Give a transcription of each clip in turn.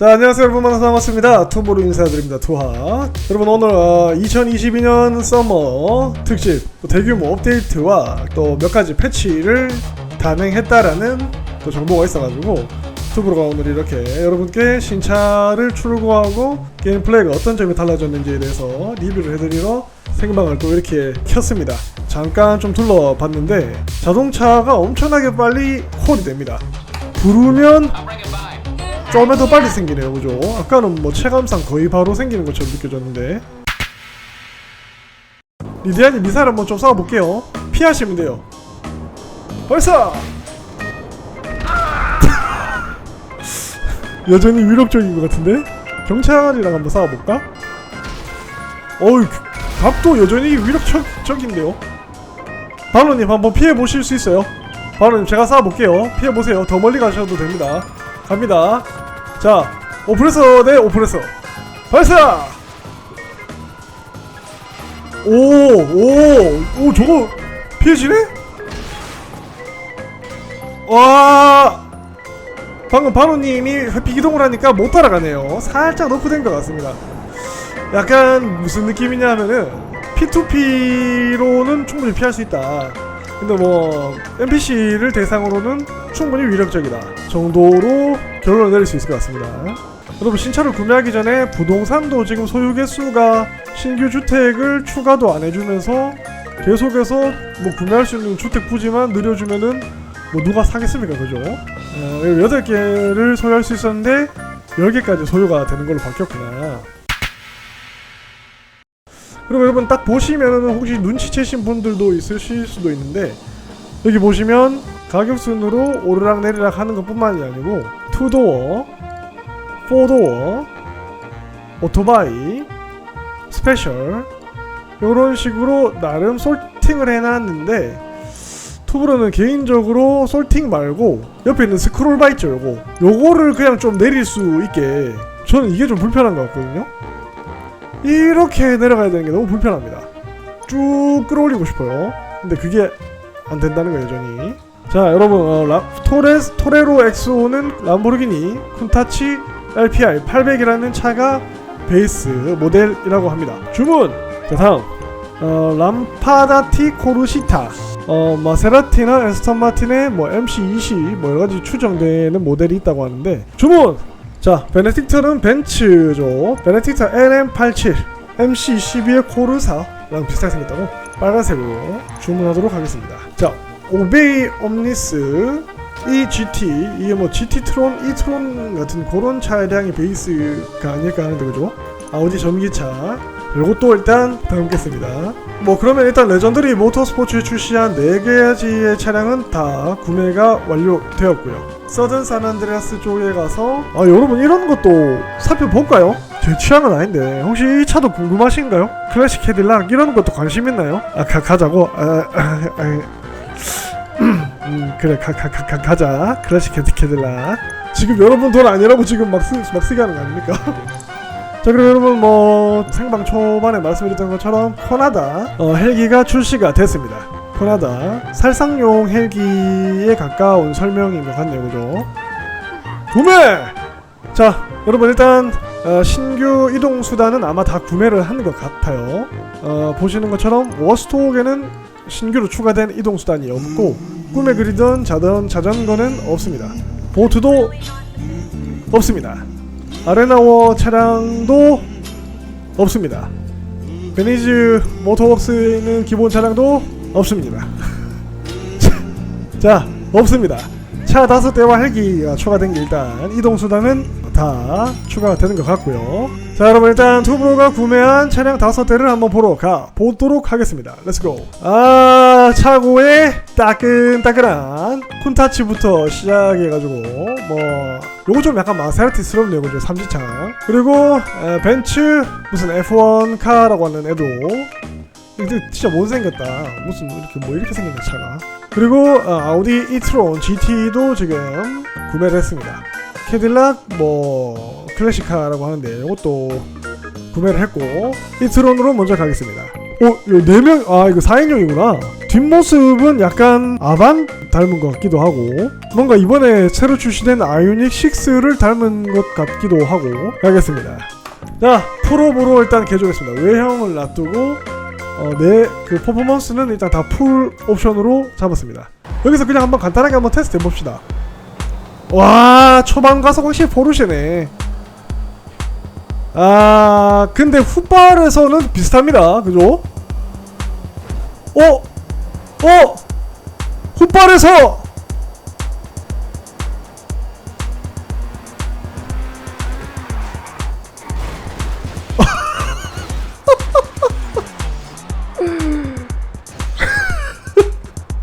자 안녕하세요 여러분. 반갑습니다. 투보로 인사드립니다. 투하. 여러분 오늘 어, 2022년 서머 특집 또 대규모 업데이트와 또 몇 가지 패치를 단행했다라는 또 정보가 있어가지고 투브로가 오늘 이렇게 여러분께 신차를 출고하고 게임 플레이가 어떤 점이 달라졌는지에 대해서 리뷰를 해드리러 생방을 또 이렇게 켰습니다. 잠깐 좀 둘러봤는데 자동차가 엄청나게 빨리 콜이 됩니다. 부르면 좀에 더 빨리 생기네요 그죠? 아까는 뭐 체감상 거의 바로 생기는 것처럼 느껴졌는데. 리디아님 미사일 한번 좀 쏴볼게요. 피하시면 돼요. 벌써 여전히 위력적인 것 같은데? 경찰이랑 한번 싸워볼까? 어우 각도 여전히 위력적인데요? 바로님 한번 피해보실 수 있어요? 바로님 제가 쏴볼게요. 피해보세요. 더 멀리 가셔도 됩니다. 갑니다 자 오프레서 대 오프레서 발사! 오오 오 저거 피해지네? 와! 방금 바로님이 회피 기동을 하니까 못 따라가네요. 살짝 너프된 것 같습니다. 약간 무슨 느낌이냐 하면은 P2P로는 충분히 피할 수 있다. 근데 뭐 NPC를 대상으로는 충분히 위력적이다. 정도로 결론을 내릴 수 있을 것 같습니다 여러분 신차를 구매하기 전에 부동산도 지금 소유 개수가 신규 주택을 추가도 안 해주면서 계속해서 뭐 구매할 수 있는 주택 부지만 늘려주면은 뭐 누가 사겠습니까 그죠? 어, 8개를 소유할 수 있었는데 10개까지 소유가 되는 걸로 바뀌었구나 그리고 여러분 딱 보시면은 혹시 눈치채신 분들도 있으실 수도 있는데 여기 보시면 가격 순으로 오르락 내리락 하는 것 뿐만이 아니고 투도어, 포도어, 오토바이, 스페셜 이런 식으로 나름 솔팅을 해놨는데 투브로는 개인적으로 솔팅 말고 옆에 있는 스크롤 바 있죠 요거 요거를 그냥 좀 내릴 수 있게 저는 이게 좀 불편한 것 같거든요. 이렇게 내려가야 되는 게 너무 불편합니다. 쭉 끌어올리고 싶어요. 근데 그게 안 된다는 거예요 여전히 자 여러분 어, 라, 토레스, 토레로 엑소는 람보르기니 쿤타치 LPR 800이라는 차가 베이스 모델이라고 합니다. 주문! 자 다음. 어, 람파다티 코르시타. 어, 마세라티나 에스턴 마틴의 뭐 MC20 뭐 여러가지 추정되는 모델이 있다고 하는데 주문! 자 베네딕트는 벤츠죠. 베네딕트 LM87 MC12의 코르사랑 비슷하게 생겼다고 빨간색으로 주문하도록 하겠습니다. 자 오베이 옴니스 이 GT 이게 뭐 GT 트론, E 트론 같은 그런 차량이 베이스가 아닐까 하는데 그죠? 아우디 전기차 이것도 일단 담겠습니다. 뭐 그러면 일단 레전드리 모터스포츠에 출시한 4가지의 차량은 다 구매가 완료되었고요. 서든 산안드레아스 쪽에 가서 아 여러분 이런 것도 살펴볼까요? 제 취향은 아닌데 혹시 이 차도 궁금하신가요? 클래식 캐딜락 이런 것도 관심 있나요? 아 가, 가자고? 아, 아, 아, 음 그래 가, 가, 가, 가, 가자 클래식 캐딜락 지금 여러분 돈 아니라고 지금 막, 쓰, 막 쓰게 하는 거 아닙니까? 자 그럼 여러분 뭐 생방 초반에 말씀드렸던 것처럼 코나다 어, 헬기가 출시가 됐습니다 코나다 살상용 헬기에 가까운 설명인 것 같네요 그죠? 구매! 자 여러분 일단 어, 신규 이동 수단은 아마 다 구매를 하는 것 같아요 어, 보시는 것처럼 워스톡에는 신규로 추가된 이동 수단이 없고 꿈에 그리던 자던 자전거는 없습니다 보트도 없습니다 아레나워 차량도 없습니다. 베니즈 모터웍스에 있는 기본 차량도 없습니다. 자, 없습니다. 차 다섯 대와 헬기가 추가된 게 일단 이동 수단은 다 추가가 되는 것 같고요. 자, 여러분 일단 투브로가 구매한 차량 다섯 대를 한번 보러 가 보도록 하겠습니다. 렛츠고. 아, 차고의 따끈따끈한 쿤타치부터 시작해가지고 뭐 요거 좀 약간 마세라티스럽네요, 그죠? 삼지창. 그리고 에, 벤츠 무슨 F1 카라고 하는 애도 근데 진짜 못생겼다. 무슨 이렇게 뭐 이렇게 생겼네 차가. 그리고 어, 아우디 이트론 GT도 지금 구매를 했습니다. 캐딜락 뭐 클래식카라고 하는데 이것도 구매를 했고 이트론으로 먼저 가겠습니다. 어, 이거 4명, 아, 이거 4인용이구나. 뒷모습은 약간 아반 닮은 것 같기도 하고 뭔가 이번에 새로 출시된 아이오닉 6를 닮은 것 같기도 하고 알겠습니다 자 프로브로 일단 개조했습니다 외형을 놔두고 어, 내그 퍼포먼스는 일단 다 풀 옵션으로 잡았습니다 여기서 그냥 한번 간단하게 한번 테스트 해봅시다 와 초반 가속 확실히 포르쉐네 아 근데 훗발에서는 비슷합니다 그죠? 어? 어? 훗발에서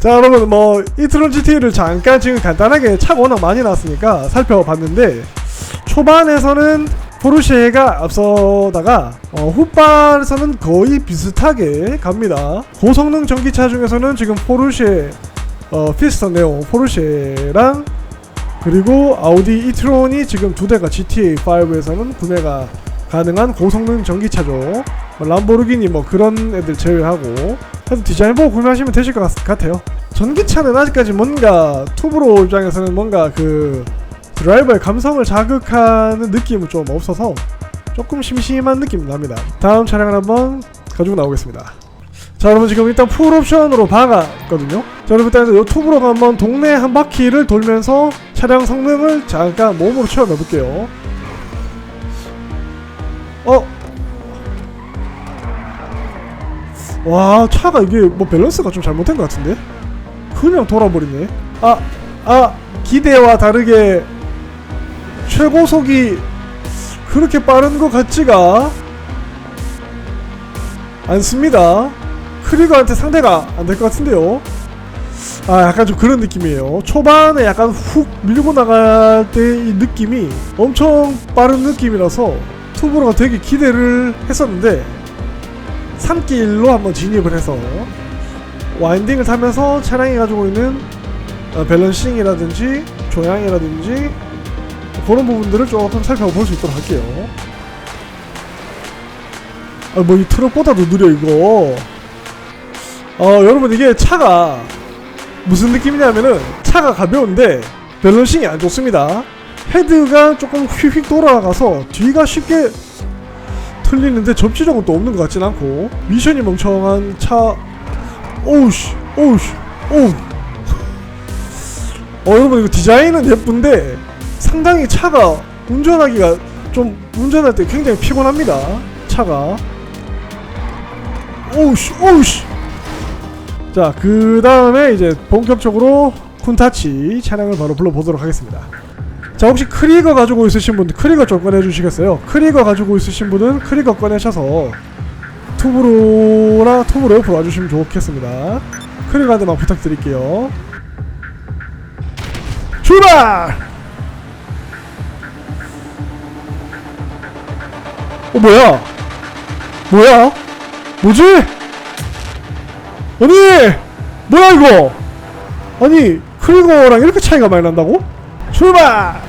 자 여러분 뭐 이트론 GT를 잠깐 지금 간단하게 차가 워낙 많이 나왔으니까 살펴봤는데 초반에서는 포르쉐가 앞서다가 어, 후반에서는 거의 비슷하게 갑니다. 고성능 전기차 중에서는 지금 포르쉐 어, 피스톤 네오 포르쉐랑 그리고 아우디 이트론이 지금 두 대가 GTA5에서는 구매가 가능한 고성능 전기차죠. 뭐 람보르기니 뭐 그런 애들 제외하고 그래서 디자인 보고 구매하시면 되실 것 같, 같아요. 전기차는 아직까지 뭔가 투브로 입장에서는 뭔가 그 드라이버의 감성을 자극하는 느낌은 좀 없어서 조금 심심한 느낌 납니다. 다음 차량을 한번 가지고 나오겠습니다. 자 여러분 지금 일단 풀 옵션으로 박았거든요. 자 여러분 일단 이 투브로가 한번 동네 한 바퀴를 돌면서 차량 성능을 잠깐 몸으로 체험해 볼게요. 어? 와 차가 이게 뭐 밸런스가 좀 잘못된 것 같은데? 그냥 돌아버리네. 아, 아 기대와 다르게 최고속이 그렇게 빠른 것 같지가 않습니다. 크리거한테 상대가 안 될 것 같은데요. 아 약간 좀 그런 느낌이에요. 초반에 약간 훅 밀고 나갈 때 이 느낌이 엄청 빠른 느낌이라서 투브로가 되게 기대를 했었는데 산길로 한번 진입을 해서 와인딩을 타면서 차량이 가지고 있는 어, 밸런싱이라든지 조향이라든지 그런 부분들을 조금 살펴볼 수 있도록 할게요. 아, 뭐 이 트럭보다도 느려 이거. 어, 여러분 이게 차가 무슨 느낌이냐면은 차가 가벼운데 밸런싱이 안 좋습니다. 헤드가 조금 휙휙 돌아가서 뒤가 쉽게 틀리는데 접지력은 또 없는 것 같진 않고 미션이 멍청한 차. 오우씨 오우씨 오우. 어 여러분 이거 디자인은 예쁜데 상당히 차가 운전하기가 좀 운전할 때 굉장히 피곤합니다. 차가. 오우씨 오우씨. 자 그 다음에 이제 본격적으로 쿤타치 차량을 바로 불러보도록 하겠습니다 자 혹시 크리거 가지고 있으신 분들 크리거 좀 꺼내주시겠어요? 크리거 가지고 있으신 분은 크리거 꺼내셔서 투브로랑 투브로 옆으로 와주시면 좋겠습니다 크리거 한 대만 부탁드릴게요 출발! 어 뭐야? 뭐야? 뭐지? 아니 뭐야 이거? 아니 크리거랑 이렇게 차이가 많이 난다고? 출발!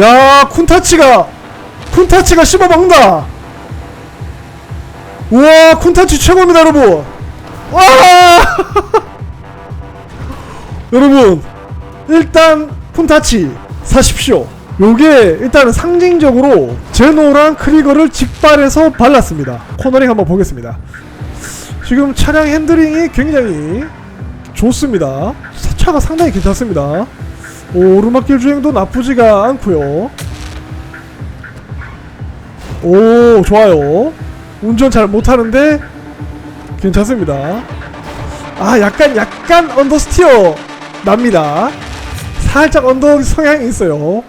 야 쿤타치가 쿤타치가 씹어먹는다. 우와 쿤타치 최고입니다 여러분. 와! 여러분 일단 쿤타치 사십시오. 요게 일단은 상징적으로 제노랑 크리거를 직발해서 발랐습니다. 코너링 한번 보겠습니다. 지금 차량 핸들링이 굉장히 좋습니다. 차가 상당히 괜찮습니다 오, 오르막길 주행도 나쁘지가 않고요. 오, 좋아요. 운전 잘 못하는데 괜찮습니다. 아, 약간 약간 언더스티어 납니다. 살짝 언더 성향이 있어요.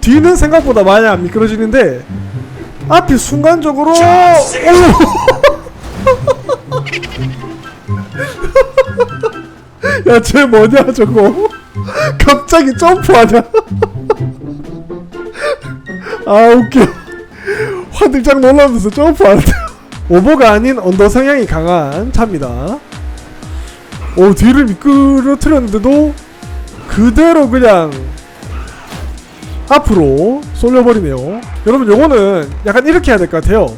뒤는 생각보다 많이 안 미끄러지는데 앞이 순간적으로 오! 야, 쟤 뭐냐 저거? 갑자기 점프하냐? 아 웃겨. 화들짝 놀라면서 점프하는데 오버가 아닌 언더 성향이 강한 차입니다. 오 뒤를 미끄러뜨렸는데도 그대로 그냥 앞으로 쏠려버리네요 여러분 요거는 약간 이렇게 해야 될 것 같아요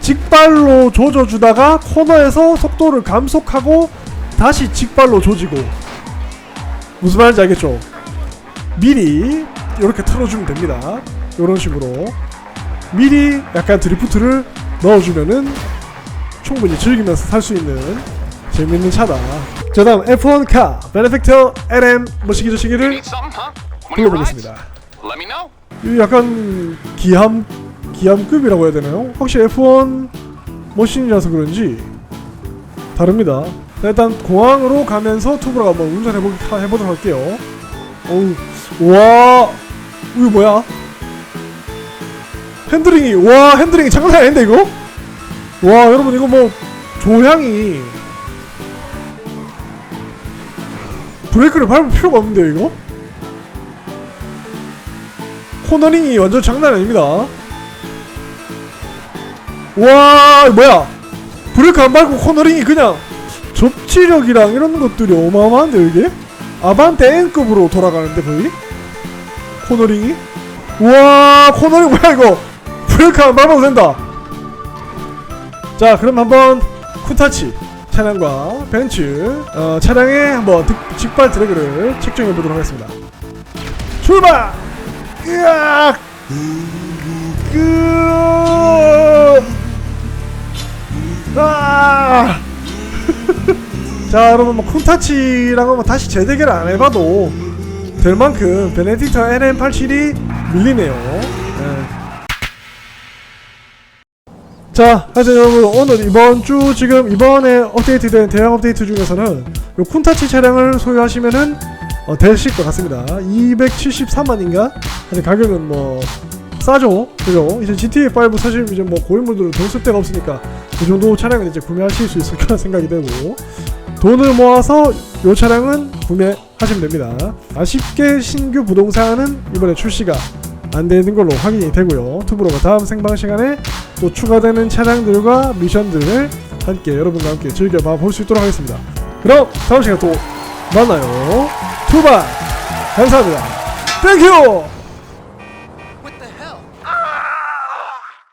직발로 조져주다가 코너에서 속도를 감속하고 다시 직발로 조지고 무슨 말인지 알겠죠? 미리 이렇게 틀어주면 됩니다 이런 식으로 미리 약간 드리프트를 넣어주면은 충분히 즐기면서 살 수 있는 재밌는 차다 자 다음 F1 카 베네픽터 LM 머시기 저시기를? 불러보겠습니다. 이 약간 기함 기함급이라고 해야 되나요? 확실히 F1 머신이라서 그런지 다릅니다. 자, 일단 공항으로 가면서 투브로 한번 운전해보 해보도록 할게요. 어우, 와, 이거 뭐야? 핸드링이 와 핸드링이 장난 아닌데 이거? 와 여러분 이거 뭐 조향이 브레이크를 밟을 필요가 없는데요 이거? 코너링이 완전 장난 아닙니다. 와, 뭐야? 브레이크 안 밟고 코너링이 그냥 접지력이랑 이런 것들이 어마어마한데 이게? 아반떼 N급으로 돌아가는데 거의? 코너링이? 와, 코너링 뭐야 이거? 브레이크 안 밟아도 된다. 자, 그럼 한번 쿠타치 차량과 벤츠 어, 차량의 한번 득, 직발 드래그를 측정해 보도록 하겠습니다. 출발! 으악! 그 아! 자 여러분 뭐 쿤타치랑은 뭐 다시 재대결 안 해봐도 될 만큼 베네딕터 LM87이 밀리네요. 네. 자 하여튼 여러분 오늘 이번 주 지금 이번에 업데이트된 대형 업데이트 중에서는 요 쿤타치 차량을 소유하시면은 어, 되실 것 같습니다. 273만인가? 근데 가격은 뭐 싸죠? 그죠? 이제 GTA5 사실 이제 뭐 고인물들은 돈 쓸 데가 없으니까 이 정도 차량은 이제 구매하실 수 있을 거라 생각이 되고 돈을 모아서 이 차량은 구매하시면 됩니다. 아쉽게 신규 부동산은 이번에 출시가 안 되는 걸로 확인이 되고요. 투브로가 다음 생방 시간에 또 추가되는 차량들과 미션들을 함께 여러분과 함께 즐겨봐 볼 수 있도록 하겠습니다. 그럼 다음 시간에 또 만나요. 투바 감사합니다. 땡큐